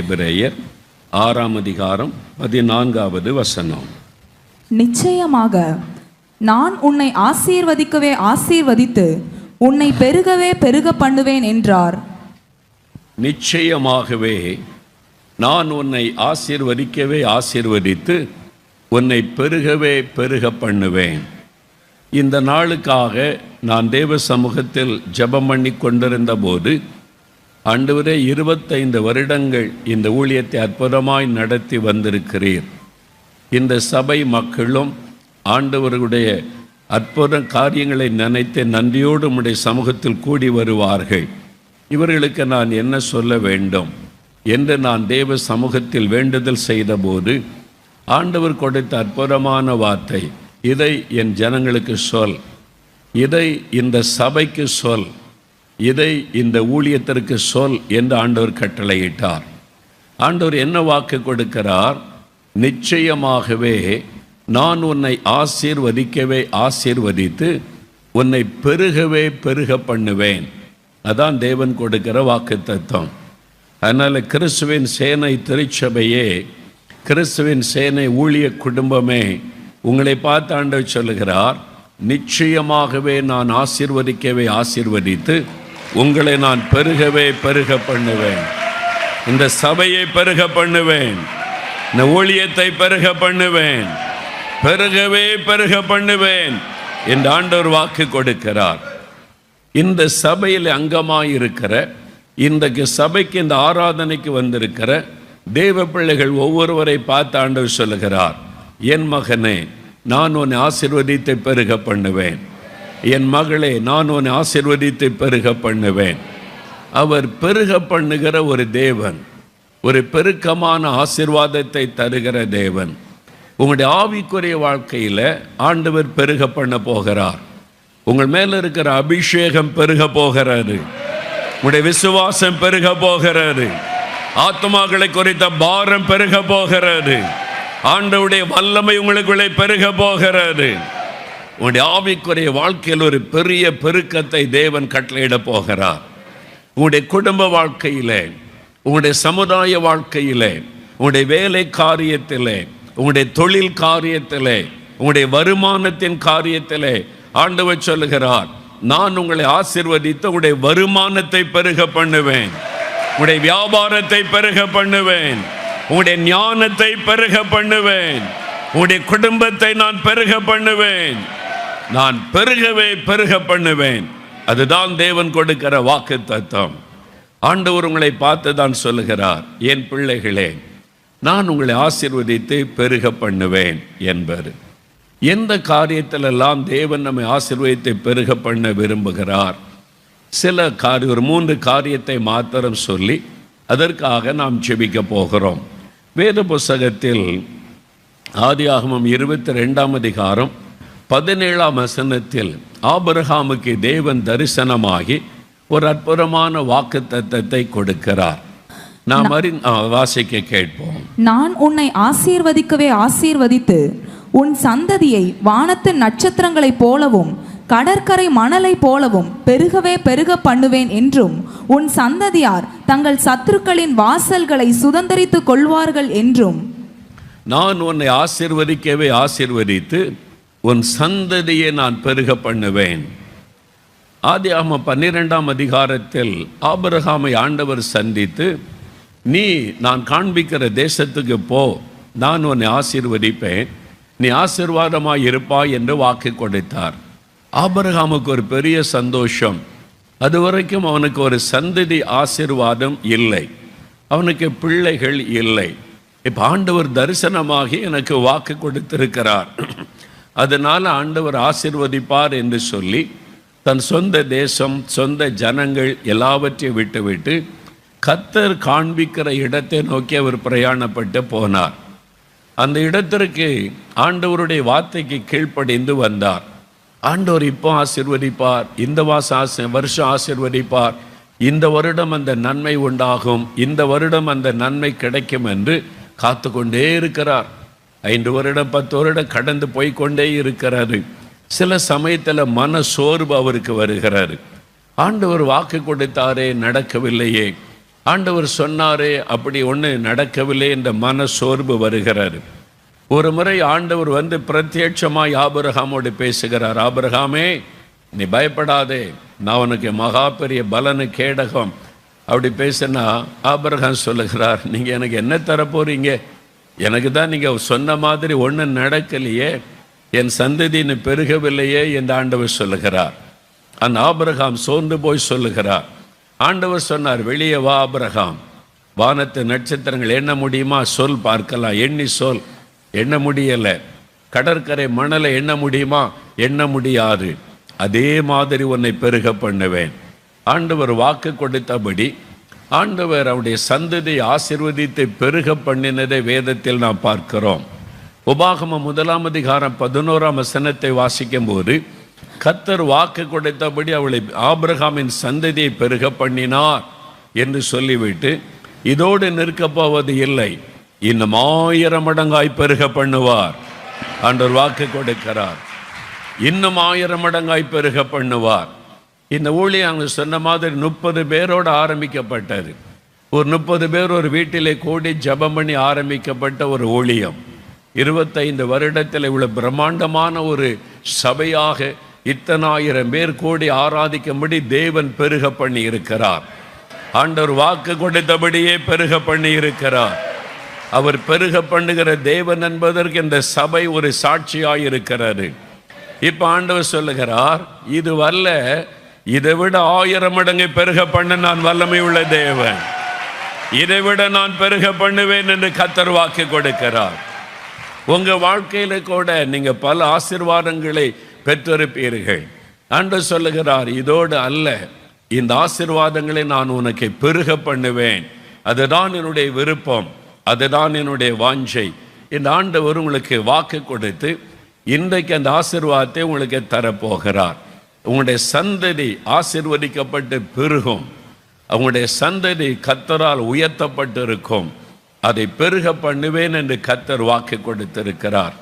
எபிரேயர் ஆறாம் அதிகாரம் பதினான்காவது வசனம். நிச்சயமாக நான் உன்னை ஆசீர்வதிக்கவே ஆசீர்வதித்து உன்னை பெருகவே பெருக பண்ணுவேன் என்றார். நிச்சயமாகவே நான் உன்னை ஆசீர்வதிக்கவே ஆசீர்வதித்து உன்னை பெருகவே பெருக பண்ணுவேன். இந்த நாளுக்காக நான் தேவ சமூகத்தில் ஜெபம் பண்ணி கொண்டிருந்த போது ஆண்டவரே இருபத்தைந்து வருடங்கள் இந்த ஊழியத்தை அற்புதமாய் நடத்தி வந்திருக்கிறீர். இந்த சபை மக்களும் ஆண்டவர்களுடைய அற்புத காரியங்களை நினைத்து நன்றியோடு உடைய சமூகத்தில் கூடி வருவார்கள். இவர்களுக்கு நான் என்ன சொல்ல வேண்டும்? என்று நான் தேவ சமூகத்தில் வேண்டுதல் செய்தபோது ஆண்டவர் கொடுத்த அற்புதமான வார்த்தை இதை என் ஜனங்களுக்கு சொல். இதை இந்த சபைக்கு சொல். இதை இந்த ஊழியத்திற்கு சொல் என்று ஆண்டவர் கட்டளையிட்டார். ஆண்டவர் என்ன வாக்கு கொடுக்கிறார்? நிச்சயமாகவே நான் உன்னை ஆசீர்வதிக்கவே ஆசீர்வதித்து உன்னை பெருகவே பெருக பண்ணுவேன். அதான் தேவன் கொடுக்கிற வாக்கு தத்துவம். அதனால் கிறிஸ்துவின் சேனை திருச்சபையே கிறிஸ்துவின் சேனை ஊழிய குடும்பமே உங்களை பார்த்து ஆண்டவர் சொல்லுகிறார் நிச்சயமாகவே நான் ஆசீர்வதிக்கவே ஆசீர்வதித்து உங்களை நான் பெருகவே பெருக பண்ணுவேன். இந்த சபையை பெருக பண்ணுவேன். இந்த ஊழியத்தை பெருக பண்ணுவேன். பெருகவே பெருக பண்ணுவேன் என்று ஆண்டவர் வாக்கு கொடுக்கிறார். இந்த சபையில் அங்கமாயிருக்கிற இந்த சபைக்கு இந்த ஆராதனைக்கு வந்திருக்கிற தேவ பிள்ளைகள் ஒவ்வொருவரை பார்த்து ஆண்டவர் சொல்லுகிறார் என் மகனே நான் உன்னை ஆசிர்வதித்தை பெருக பண்ணுவேன். என் மகளே நான் உன்னை ஆசிர்வதித்து பெருக பண்ணுவேன். அவர் பெருக பண்ணுகிற ஒரு தேவன் ஒரு பெருக்கமான ஆசிர்வாதத்தை தருகிற தேவன். உங்களுடைய ஆவிக்குரிய வாழ்க்கையில் ஆண்டவர் பெருக பண்ண போகிறார். உங்கள் மேல இருக்கிற அபிஷேகம் பெருக போகிறாரு உங்களுடைய விசுவாசம் பெருக போகிறாரு ஆத்மாக்களை குறித்த பாரம் பெருக போகிறாரு ஆண்டவுடைய வல்லமை உங்களுக்குள்ளே பெருக போகிறாரு உங்களுடைய ஆவிக்குரிய வாழ்க்கையில் ஒரு பெரிய பெருக்கத்தை தேவன் கட்டளையிட போகிறார். உங்களுடைய குடும்ப வாழ்க்கையிலே உங்களுடைய சமுதாய வாழ்க்கையிலே உங்களுடைய வேலை காரியத்திலே உங்களுடைய தொழில் காரியத்திலே உங்களுடைய வருமானத்தின் காரியத்திலே ஆண்டவர் சொல்லுகிறார் நான் உங்களை ஆசிர்வதித்து உங்களுடைய வருமானத்தை பெருக பண்ணுவேன். உங்களுடைய வியாபாரத்தை பெருக பண்ணுவேன். உங்களுடைய ஞானத்தை பெருக பண்ணுவேன். உங்களுடைய குடும்பத்தை நான் பெருக பண்ணுவேன். நான் பெருகவே பெருக பண்ணுவேன். அதுதான் தேவன் கொடுக்கிற வாக்கு தத்துவம் ஆண்டவர் உங்களை பார்த்து தான் சொல்லுகிறார் என் பிள்ளைகளே நான் உங்களை ஆசிர்வதித்து பெருக பண்ணுவேன் என்பர். எந்த காரியத்திலெல்லாம் தேவன் நம்மை ஆசிர்வதித்து பெருக பண்ண விரும்புகிறார் சில காரியம் ஒரு மூன்று காரியத்தை மாத்திரம் சொல்லி அதற்காக நாம் செபிக்க போகிறோம். வேத புஸ்தகத்தில் ஆதியாகமம் இருபத்தி ரெண்டாம் அதிகாரம் பதினேழாம் வசனத்தில் ஆபிரகாமுக்கு தேவன் தரிசனமாகி ஒரு அற்புதமான வாக்கு தத்தத்தை கொடுக்கிறார். நாம் அறி வாசிக்க கேட்போம். நான் உன்னை ஆசீர்வதிக்கவே ஆசீர்வதித்து உன் சந்ததியை வானத்து நட்சத்திரங்களைப் போலவும் கடற்கரை மணலைப் போலவும் பெருகவே பெருக பண்ணுவேன் என்றும் உன் சந்ததியார் தங்கள் சத்துருக்களின் வாசல்களை சுதந்தரித்துக் கொள்வார்கள் என்றும். நான் உன்னை ஆசீர்வதிக்கவே ஆசீர்வதித்து உன் சந்ததியை நான் பெருக பண்ணுவேன். ஆதியாகம பன்னிரெண்டாம் அதிகாரத்தில் ஆபரகாமை ஆண்டவர் சந்தித்து நீ நான் காண்பிக்கிற தேசத்துக்கு போ நான் உன்னை ஆசீர்வதிப்பேன். நீ ஆசீர்வாதமாக இருப்பாய் என்று வாக்கு கொடுத்தார். ஆபரகாமுக்கு ஒரு பெரிய சந்தோஷம். அது வரைக்கும் அவனுக்கு ஒரு சந்ததி ஆசீர்வாதம் இல்லை. அவனுக்கு பிள்ளைகள் இல்லை. இப்போ ஆண்டவர் தரிசனமாகி எனக்கு வாக்கு கொடுத்திருக்கிறார். அதனால் ஆண்டவர் ஆசிர்வதிப்பார் என்று சொல்லி தன் சொந்த தேசம் சொந்த ஜனங்கள் எல்லாவற்றையும் விட்டுவிட்டு கத்தர் காண்பிக்கிற இடத்தை நோக்கி அவர் பிரயாணப்பட்டு போனார். அந்த இடத்திற்கு ஆண்டவருடைய வார்த்தைக்கு கீழ்ப்படிந்து வந்தார். ஆண்டவர் இப்போ ஆசிர்வதிப்பார் இந்த வாசம் ஆசி வருஷம் ஆசிர்வதிப்பார். இந்த வருடம் அந்த நன்மை உண்டாகும் இந்த வருடம் அந்த நன்மை கிடைக்கும் என்று காத்து கொண்டே இருக்கிறார். ஐந்து வருடம் பத்து வருடம் கடந்து போய்க்கொண்டே இருக்கிறாரு. சில சமயத்தில் மன சோர்வு அவருக்கு வருகிறாரு. ஆண்டவர் வாக்கு கொடுத்தாரே நடக்கவில்லையே. ஆண்டவர் சொன்னாரே அப்படி ஒன்று நடக்கவில்லை என்ற மன சோர்வு வருகிறாரு. ஒரு முறை ஆண்டவர் வந்து பிரத்யட்சமாய் ஆபரகாமோடு பேசுகிறார் ஆபரகாமே நீ பயப்படாதே. நான் உனக்கு மகா பெரிய பலனு கேடகம். அப்படி பேசினா ஆபரகாம் சொல்லுகிறார் நீங்கள் எனக்கு என்ன தர எனக்கு தான் நீங்கள் சொன்ன மாதிரி ஒன்றும் நடக்கலையே என் சந்ததின்னு பெருகவில்லையே என்று ஆண்டவர் சொல்லுகிறார். அந்த ஆபரகாம் சோர்ந்து போய் சொல்லுகிறார். ஆண்டவர் சொன்னார் வெளியே வா ஆபரகாம். வானத்து நட்சத்திரங்கள் எண்ண முடியுமா சொல் பார்க்கலாம். எண்ணி சொல். எண்ண முடியலை. கடற்கரை மணலை எண்ண முடியுமா? எண்ண முடியாது. அதே மாதிரி உன்னை பெருக பண்ணுவேன். ஆண்டவர் வாக்கு கொடுத்தபடி ஆண்டவர் அவருடைய சந்ததியை ஆசிர்வதித்து பெருக பண்ணினதை வேதத்தில் நாம் பார்க்கிறோம். உபாகம முதலாம் அதிகாரம் பதினோராம் வசனத்தை வாசிக்கும் போது கத்தர் வாக்கு கொடுத்தபடி அவளை ஆபிரகாமின் சந்ததியை பெருக பண்ணினார் என்று சொல்லிவிட்டு இதோடு நிற்கப் போவது இல்லை. இன்னும் ஆயிரம் மடங்காய் பெருக பண்ணுவார். ஆண்டவர் வாக்கு கொடுக்கிறார். இன்னும் ஆயிரம் மடங்காய் பெருக பண்ணுவார். இந்த ஊழியம் அவங்க சொன்ன மாதிரி முப்பது பேரோடு ஆரம்பிக்கப்பட்டது. ஒரு முப்பது பேர் ஒரு வீட்டிலே கூடி ஜெபம் பண்ணி ஆரம்பிக்கப்பட்ட ஒரு ஊழியம். இருபத்தைந்து வருடத்தில் இவ்வளோ பிரம்மாண்டமான ஒரு சபையாக இத்தனாயிரம் பேர் கூடி ஆராதிக்கும்படி தேவன் பெருக பண்ணி இருக்கிறார் ஆண்டவர் வாக்கு கொடுத்தபடியே பெருக பண்ணி இருக்கிறார் அவர் பெருக பண்ணுகிற தேவன் என்பதற்கு இந்த சபை ஒரு சாட்சியாக இருக்கிறது இப்போ ஆண்டவர் சொல்லுகிறார் இது வரல இதை விட ஆயிரம் மடங்கை பெருக பண்ண நான் வல்லமை உள்ள தேவன். இதை விட நான் பெருக பண்ணுவேன் என்று கத்தர் வாக்கு கொடுக்கிறார். உங்க வாழ்க்கையில கூட நீங்க பல ஆசீர்வாதங்களை பெற்றிருப்பீர்கள். அன்று சொல்லுகிறார் இதோடு அல்ல இந்த ஆசீர்வாதங்களை நான் உனக்கு பெருக பண்ணுவேன். அதுதான் என்னுடைய விருப்பம் அதுதான் என்னுடைய வாஞ்சை. இந்த ஆண்டவர் உங்களுக்கு வாக்கு கொடுத்து இன்றைக்கு அந்த ஆசிர்வாதத்தை உங்களுக்கு தரப்போகிறார். உங்களுடைய சந்ததி ஆசிர்வதிக்கப்பட்டு பெருகும். அவங்களுடைய சந்ததி கத்தரால் உயர்த்தப்பட்டு இருக்கும் அதை பெருக பண்ணுவேன் என்று கத்தர் வாக்கு கொடுத்திருக்கிறார்.